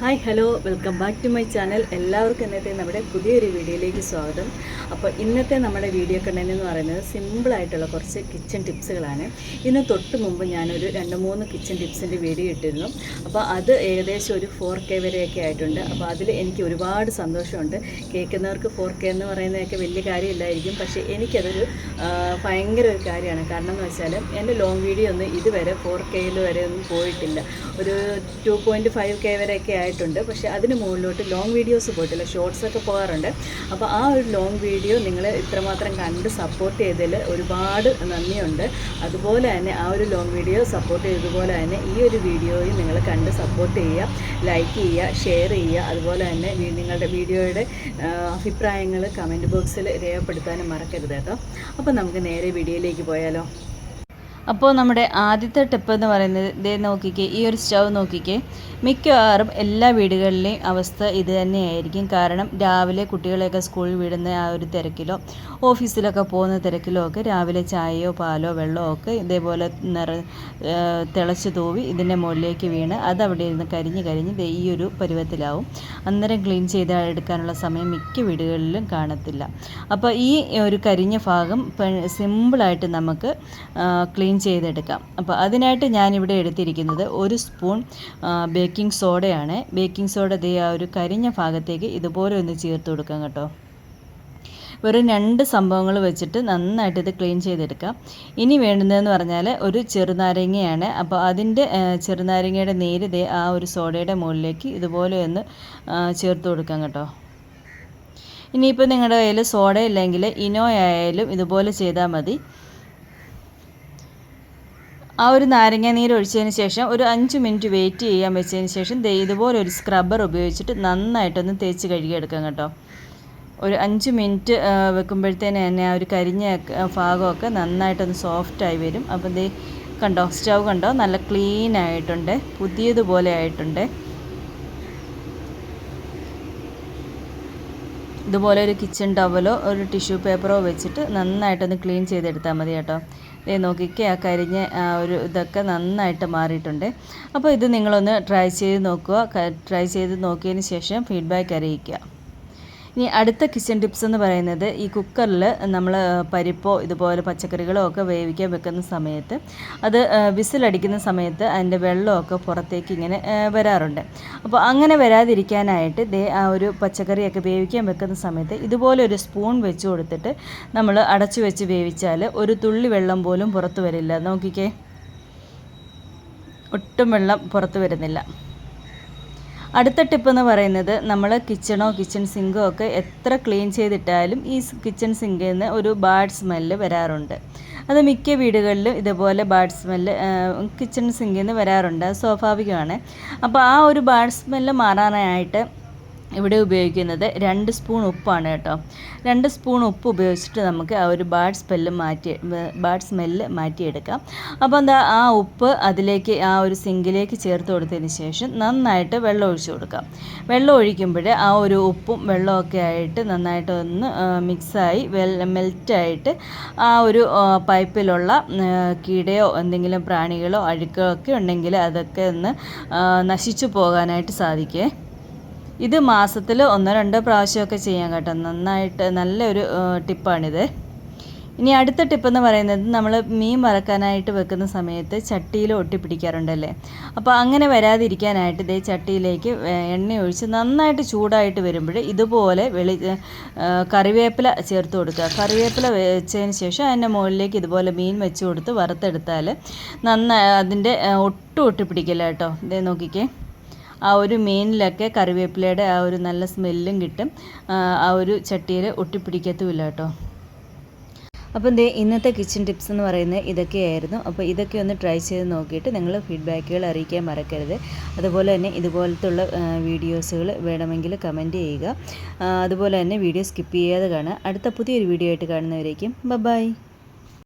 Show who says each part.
Speaker 1: Hi hello welcome back to my channel എല്ലാവർക്കും ഇന്നത്തെ നമ്മുടെ പുതിയൊരു വീഡിയോയിലേക്ക് സ്വാഗതം. അപ്പോൾ ഇന്നത്തെ നമ്മുടെ വീഡിയോ കണ്ടന്റ് എന്ന് പറയുന്നത് സിമ്പിളായിട്ടുള്ള കുറച്ച് കിച്ചൺ ടിപ്സുകളാണ് ഇന്ന് തൊട്ട് മുമ്പ് ഞാനൊരു രണ്ട് മൂന്ന് കിച്ചൺ ടിപ്സിന്റെ വീഡിയോ ഇട്ടിരുന്നു. അപ്പോൾ അത് ഏകദേശം ഒരു ഫോർ കെ വരെയൊക്കെ ആയിട്ടുണ്ട്. അപ്പോൾ അതിൽ എനിക്ക് ഒരുപാട് സന്തോഷമുണ്ട്. കേൾക്കുന്നവർക്ക് ഫോർ കെ എന്ന് പറയുന്നതൊക്കെ വലിയ കാര്യമില്ലായിരിക്കും. പക്ഷേ എനിക്കതൊരു ഭയങ്കര ഒരു കാര്യമാണ്. കാരണം എന്ന് വെച്ചാൽ എന്റെ ലോങ് വീഡിയോ ഒന്നും ഇതുവരെ ഫോർ കെയിൽ വരെ ഒന്നും പോയിട്ടില്ല. ഒരു ടു പോയിന്റ് ഫൈവ് കെ വരെയൊക്കെ ആയിട്ടുണ്ട്. പക്ഷേ അതിന് മുകളിലോട്ട് ലോങ് വീഡിയോസ് പോയിട്ടില്ല. ഷോർട്സ് ഒക്കെ പോകാറുണ്ട്. അപ്പോൾ ആ ഒരു ലോങ് വീഡിയോ നിങ്ങൾ ഇത്രമാത്രം കണ്ട് സപ്പോർട്ട് ചെയ്തതിൽ ഒരുപാട് നന്ദിയുണ്ട്. അതുപോലെ തന്നെ ആ ഒരു ലോങ് വീഡിയോ സപ്പോർട്ട് ചെയ്തതുപോലെ തന്നെ ഈ ഒരു വീഡിയോയും നിങ്ങൾ കണ്ട് സപ്പോർട്ട് ചെയ്യുക ലൈക്ക് ചെയ്യുക ഷെയർ ചെയ്യുക. അതുപോലെ തന്നെ നിങ്ങളുടെ വീഡിയോയുടെ അഭിപ്രായങ്ങൾ കമന്റ് ബോക്സിൽ രേഖപ്പെടുത്താനും മറക്കരുത് കേട്ടോ. അപ്പോൾ നമുക്ക് നേരെ വീഡിയോയിലേക്ക് പോയാലോ? അപ്പോൾ നമ്മുടെ ആദ്യത്തെ ടിപ്പ് എന്ന് പറയുന്നത് ഇതേ നോക്കിക്കേ ഈ ഒരു സ്റ്റൗ നോക്കിക്കേ. മിക്കവാറും എല്ലാ വീടുകളിലെയും അവസ്ഥ ഇത് തന്നെയായിരിക്കും. കാരണം രാവിലെ കുട്ടികളെയൊക്കെ സ്കൂളിൽ വിടുന്ന ആ ഒരു തിരക്കിലോ ഓഫീസിലൊക്കെ പോകുന്ന തിരക്കിലോ ഒക്കെ രാവിലെ ചായയോ പാലോ വെള്ളമോ ഒക്കെ ഇതേപോലെ നിറ തിളച്ച് തൂവി ഇതിന്റെ മുകളിലേക്ക് വീണ് അത് അവിടെ ഇരുന്ന് കരിഞ്ഞ് കരിഞ്ഞ് ഈ ഒരു പരുവത്തിലാവും. അന്നേരം ക്ലീൻ ചെയ്ത് എടുക്കാനുള്ള സമയം മിക്ക വീടുകളിലും കാണത്തില്ല. അപ്പോൾ ഈ ഒരു കരിഞ്ഞ ഭാഗം സിമ്പിളായിട്ട് നമുക്ക് ക്ലീൻ ചെയ്തെടുക്കാം. അപ്പോൾ അതിനായിട്ട് ഞാനിവിടെ എടുത്തിരിക്കുന്നത് ഒരു സ്പൂൺ ബേക്കിംഗ് സോഡയാണ്. ബേക്കിംഗ് സോഡ ദേ ആ ഒരു കരിഞ്ഞ ഭാഗത്തേക്ക് ഇതുപോലെ ഒന്ന് ചേർത്ത് കൊടുക്കാം കേട്ടോ. വെറും രണ്ട് സംഭവങ്ങൾ വെച്ചിട്ട് നന്നായിട്ട് ഇത് ക്ലീൻ ചെയ്തെടുക്കാം. ഇനി വേണ്ടുന്നതെന്ന് പറഞ്ഞാൽ ഒരു ചെറുനാരങ്ങയാണ്. അപ്പോൾ അതിന്റെ ചെറുനാരങ്ങയുടെ നീര് ദേ ആ ഒരു സോഡയുടെ മുകളിലേക്ക് ഇതുപോലെ ഒന്ന് ചേർത്ത് കൊടുക്കാം കേട്ടോ. ഇനിയിപ്പോൾ നിങ്ങളുടെ കയ്യിൽ സോഡ ഇല്ലെങ്കിൽ ഇനോ ആയാലും ഇതുപോലെ ചെയ്താൽ മതി. ആ ഒരു നാരങ്ങ നീര് ഒഴിച്ചതിന് ശേഷം ഒരു അഞ്ച് മിനിറ്റ് വെയിറ്റ് ചെയ്യാൻ വെച്ചതിന് ശേഷം ദേ ഇതുപോലെ ഒരു സ്ക്രബ്ബർ ഉപയോഗിച്ചിട്ട് നന്നായിട്ടൊന്ന് തേച്ച് കഴുകിയെടുക്കാം കേട്ടോ. ഒരു അഞ്ച് മിനിറ്റ് വെക്കുമ്പോഴത്തേന് തന്നെ ആ ഒരു കരിഞ്ഞ ഭാഗമൊക്കെ നന്നായിട്ടൊന്ന് സോഫ്റ്റായി വരും. അപ്പം ദേ കണ്ടോ സ്റ്റൗ കണ്ടോ നല്ല ക്ലീൻ ആയിട്ടുണ്ട് പുതിയതുപോലെ ആയിട്ടുണ്ട്. ഇതുപോലെ ഒരു കിച്ചൺ ടവലോ ഒരു ടിഷ്യൂ പേപ്പറോ വെച്ചിട്ട് നന്നായിട്ടൊന്ന് ക്ലീൻ ചെയ്തെടുത്താൽ മതി കേട്ടോ. ദേ നോക്കിക്കേ ആ കരിഞ്ഞ ഒരു ഇതൊക്കെ നന്നായിട്ട് മാറിയിട്ടുണ്ട്. അപ്പോൾ ഇത് നിങ്ങളൊന്ന് ട്രൈ ചെയ്ത് നോക്കുക. ട്രൈ ചെയ്ത് നോക്കിയതിന് ശേഷം ഫീഡ്ബാക്ക് അറിയിക്കുക. ഇനി അടുത്ത കിച്ചൺ ടിപ്സ് എന്ന് പറയുന്നത് ഈ കുക്കറിൽ നമ്മൾ പരിപ്പോ ഇതുപോലെ പച്ചക്കറികളോ ഒക്കെ വേവിക്കാൻ വെക്കുന്ന സമയത്ത് അത് വിസിലടിക്കുന്ന സമയത്ത് അതിന്റെ വെള്ളമൊക്കെ പുറത്തേക്ക് ഇങ്ങനെ വരാറുണ്ട്. അപ്പോൾ അങ്ങനെ വരാതിരിക്കാനായിട്ട് ദേ ആ ഒരു പച്ചക്കറിയൊക്കെ വേവിക്കാൻ വെക്കുന്ന സമയത്ത് ഇതുപോലെ ഒരു സ്പൂൺ വെച്ച് കൊടുത്തിട്ട് നമ്മൾ അടച്ചു വെച്ച് വേവിച്ചാൽ ഒരു തുള്ളി വെള്ളം പോലും പുറത്ത് വരില്ല. നോക്കിക്കേ. ഒട്ടും വെള്ളം പുറത്ത് വരുന്നില്ല. അടുത്ത ടിപ്പ് എന്ന് പറയുന്നത് നമ്മൾ കിച്ചണോ കിച്ചൺ സിങ്കോ ഒക്കെ എത്ര ക്ലീൻ ചെയ്തിട്ടാലും ഈ കിച്ചൺ സിങ്കിൽ നിന്ന് ഒരു ബാഡ് സ്മെല്ല് വരാറുണ്ട്. അത് മിക്ക വീടുകളിലും ഇതുപോലെ ബാഡ് സ്മെല്ല് കിച്ചൺ സിങ്കിൽ നിന്ന് വരാറുണ്ട്. സ്വാഭാവികമാണ്. അപ്പോൾ ആ ഒരു ബാഡ് സ്മെല്ല് മാറാനായിട്ട് ഇവിടെ ഉപയോഗിക്കുന്നത് രണ്ട് സ്പൂൺ ഉപ്പാണ് കേട്ടോ. രണ്ട് സ്പൂൺ ഉപ്പ് ഉപയോഗിച്ചിട്ട് നമുക്ക് ആ ഒരു ബാഡ് സ്മെല്ല് മാറ്റി ബാഡ് സ്മെല്ല് മാറ്റിയെടുക്കാം. അപ്പോൾ എന്താ ആ ഉപ്പ് അതിലേക്ക് ആ ഒരു സിങ്കിലേക്ക് ചേർത്ത് കൊടുത്തതിന് ശേഷം നന്നായിട്ട് വെള്ളം ഒഴിച്ചു കൊടുക്കാം. വെള്ളം ഒഴിക്കുമ്പോൾ ആ ഒരു ഉപ്പും വെള്ളമൊക്കെ ആയിട്ട് നന്നായിട്ട് ഒന്ന് മിക്സായി വെൽ മെൽറ്റായിട്ട് ആ ഒരു പൈപ്പിലുള്ള കീടയോ എന്തെങ്കിലും പ്രാണികളോ അഴുക്കോ ഒക്കെ ഉണ്ടെങ്കിൽ അതൊക്കെ ഒന്ന് നശിച്ചു പോകാനായിട്ട് സാധിക്കേ. ഇത് മാസത്തിൽ ഒന്നോ രണ്ടോ പ്രാവശ്യമൊക്കെ ചെയ്യാൻ കേട്ടോ. നന്നായിട്ട് നല്ലൊരു ടിപ്പാണിത്. ഇനി അടുത്ത ടിപ്പെന്ന് പറയുന്നത് നമ്മൾ മീൻ വറക്കാനായിട്ട് വെക്കുന്ന സമയത്ത് ചട്ടിയിൽ ഒട്ടിപ്പിടിക്കാറുണ്ടല്ലേ? അപ്പോൾ അങ്ങനെ വരാതിരിക്കാനായിട്ട് ഇതേ ചട്ടിയിലേക്ക് എണ്ണ ഒഴിച്ച് നന്നായിട്ട് ചൂടായിട്ട് വരുമ്പോൾ ഇതുപോലെ വെളി കറിവേപ്പില ചേർത്ത് കൊടുക്കുക. കറിവേപ്പില വെച്ചതിന് ശേഷം അതിന്റെ മുകളിലേക്ക് ഇതുപോലെ മീൻ വെച്ച് കൊടുത്ത് വറുത്തെടുത്താൽ നന്നായി അതിന്റെ ഒട്ടും ഒട്ടിപ്പിടിക്കില്ല കേട്ടോ. ഇതേ നോക്കിക്കേ. ആ ഒരു മീനിലൊക്കെ കറിവേപ്പിലയുടെ ആ ഒരു നല്ല സ്മെല്ലും കിട്ടും. ആ, ഒരു ചട്ടിയിൽ ഒട്ടിപ്പിടിക്കത്തുമില്ല കേട്ടോ. അപ്പം ദേ ഇന്നത്തെ കിച്ചൺ ടിപ്സ് എന്ന് പറയുന്നത് ഇതൊക്കെയായിരുന്നു. അപ്പോൾ ഇതൊക്കെ ഒന്ന് ട്രൈ ചെയ്ത് നോക്കിയിട്ട് നിങ്ങൾ ഫീഡ്ബാക്കുകൾ അറിയിക്കാൻ മറക്കരുത്. അതുപോലെ തന്നെ ഇതുപോലത്തുള്ള വീഡിയോസുകൾ വേണമെങ്കിൽ കമന്റ് ചെയ്യുക. അതുപോലെ തന്നെ വീഡിയോ സ്കിപ്പ് ചെയ്യാതെ കാണുക. അടുത്ത പുതിയൊരു വീഡിയോ ആയിട്ട് കാണുന്നവരേക്കും ബൈ